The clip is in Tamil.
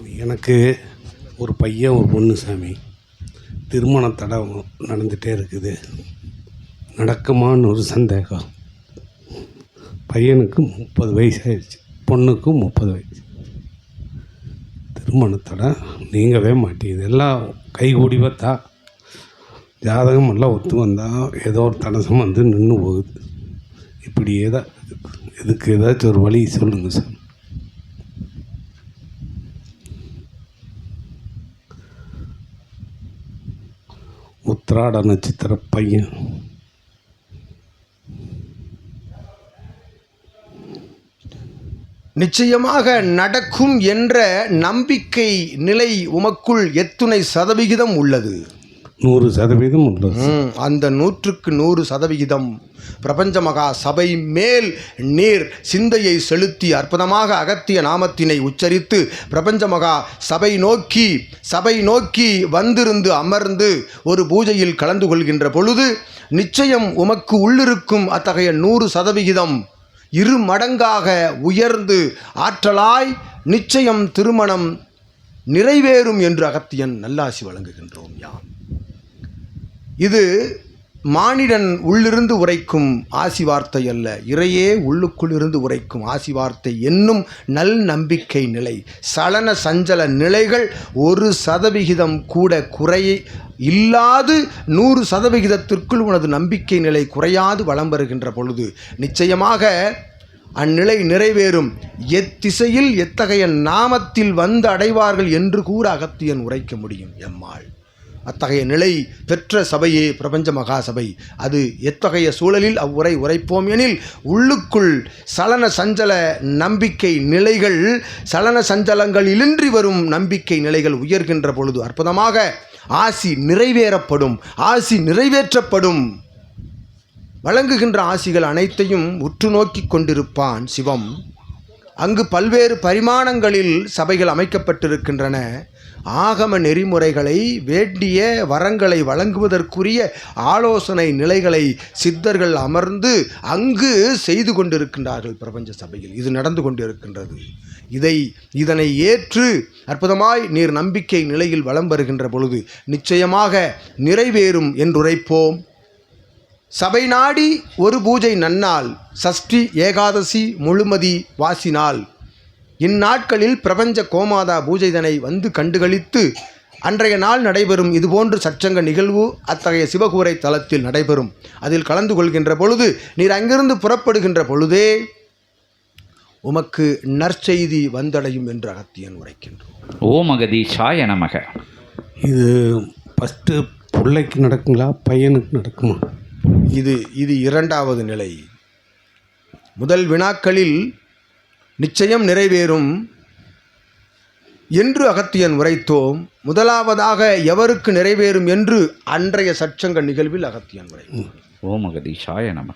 சாமி எனக்கு ஒரு பையன் ஒரு பொண்ணு சாமி. திருமண தடம் நடந்துகிட்டே இருக்குது. நடக்குமான்னு ஒரு சந்தேகம். பையனுக்கு முப்பது வயசு ஆயிடுச்சு பொண்ணுக்கும் முப்பது வயசு. திருமண நீங்கவே மாட்டேங்குது எல்லாம் கைகூடி பார்த்தா ஜாதகம் எல்லாம் ஒத்து வந்தால் ஏதோ ஒரு தடசம் வந்து நின்று போகுது. இப்படியே தான் இருக்குது. இதுக்கு ஏதாச்சும் ஒரு வழி சொல்லுங்கள் சார் உத்ராட நட்சத்திர பையன். நிச்சயமாக நடக்கும் என்ற நம்பிக்கை நிலை உமக்குள் எத்துணை சதவிகிதம் உள்ளது. நூறு சதவீதம் உள்ளது அந்த நூற்றுக்கு நூறு சதவிகிதம் பிரபஞ்ச மகா சபை மேல் நீர் சிந்தையை செலுத்தி அற்புதமாக அகத்திய நாமத்தினை உச்சரித்து பிரபஞ்ச மகா சபை நோக்கி சபை நோக்கி வந்திருந்து அமர்ந்து ஒரு பூஜையில் கலந்து கொள்கின்ற பொழுது நிச்சயம் உமக்கு உள்ளிருக்கும் அத்தகைய நூறு சதவிகிதம் இரு மடங்காக உயர்ந்து ஆற்றலாய் நிச்சயம் திருமணம் நிறைவேறும் என்று அகத்தியன் நல்லாசி வழங்குகின்றோம் யாம். இது மானிடன் உள்ளிருந்து உரைக்கும் ஆசி வார்த்தை அல்ல. இறையே உள்ளுக்குள் இருந்து உரைக்கும் ஆசி வார்த்தை என்னும் நல் நம்பிக்கை நிலை. சலன சஞ்சல நிலைகள் ஒரு சதவிகிதம் கூட குறை இல்லாது நூறு சதவிகிதத்திற்குள் உனது நம்பிக்கை நிலை குறையாது வளம் வருகின்ற பொழுது. நிச்சயமாக அந்நிலை நிறைவேறும். எத்திசையில் எத்தகைய நாமத்தில் வந்து அடைவார்கள் என்று கூற அகத்தியன் உரைக்க முடியும். எம்மாள். அத்தகைய நிலை பெற்ற சபையே பிரபஞ்ச மகாசபை. அது எத்தகைய சூழலில் அவ்வுரை உரைப்போம் எனில் உள்ளுக்குள் சலன சஞ்சல நம்பிக்கை நிலைகள் சலன சஞ்சலங்களிலின்றி வரும் நம்பிக்கை நிலைகள் உயர்கின்ற பொழுது அற்புதமாக ஆசி நிறைவேறப்படும் ஆசி நிறைவேற்றப்படும். வழங்குகின்ற ஆசிகள் அனைத்தையும் உற்று நோக்கிக் கொண்டிருப்பான் சிவம். அங்கு பல்வேறு பரிமாணங்களில் சபைகள் அமைக்கப்பட்டிருக்கின்றன. ஆகம நெறிமுறைகளை வேண்டிய வரங்களை வழங்குவதற்குரிய ஆலோசனை நிலைகளை சித்தர்கள் அமர்ந்து அங்கு செய்து கொண்டிருக்கின்றார்கள் பிரபஞ்ச சபையில். இது நடந்து கொண்டிருக்கின்றது. இதை இதனை ஏற்று அற்புதமாய் நீர் நம்பிக்கை நிலையில் வலம் வருகின்ற பொழுது நிச்சயமாக நிறைவேறும் என்றுரைப்போம். சபை நாடி ஒரு பூஜை நன்னாள் சஷ்டி ஏகாதசி முழுமதி வாசினாள். இந்நாட்களில் பிரபஞ்ச கோமாதா பூஜைதனை வந்து கண்டுகளித்து அன்றைய நாள் நடைபெறும் இதுபோன்று சச்சங்க நிகழ்வு அத்தகைய சிவகூரை தலத்தில் நடைபெறும். அதில் கலந்து கொள்கின்ற பொழுது நீர் அங்கிருந்து புறப்படுகின்ற பொழுதே உமக்கு நற்செய்தி வந்தடையும் என்று அகத்தியன் உரைக்கின்றோம் ஓம் அகதீஷாய நமக. இது ஃபஸ்ட்டு பிள்ளைக்கு நடக்குங்களா? பையனுக்கு நடக்குமா? இது இது இரண்டாவது நிலை. முதல் வினாக்களில் நிச்சயம் நிறைவேறும். என்று அகத்தியன் உரைத்தோம். முதலாவதாக எவருக்கு நிறைவேறும் என்று அன்றைய சற்சங்க நிகழ்வில் அகத்தியன் உரை ஓம் அகதீஷாய நம.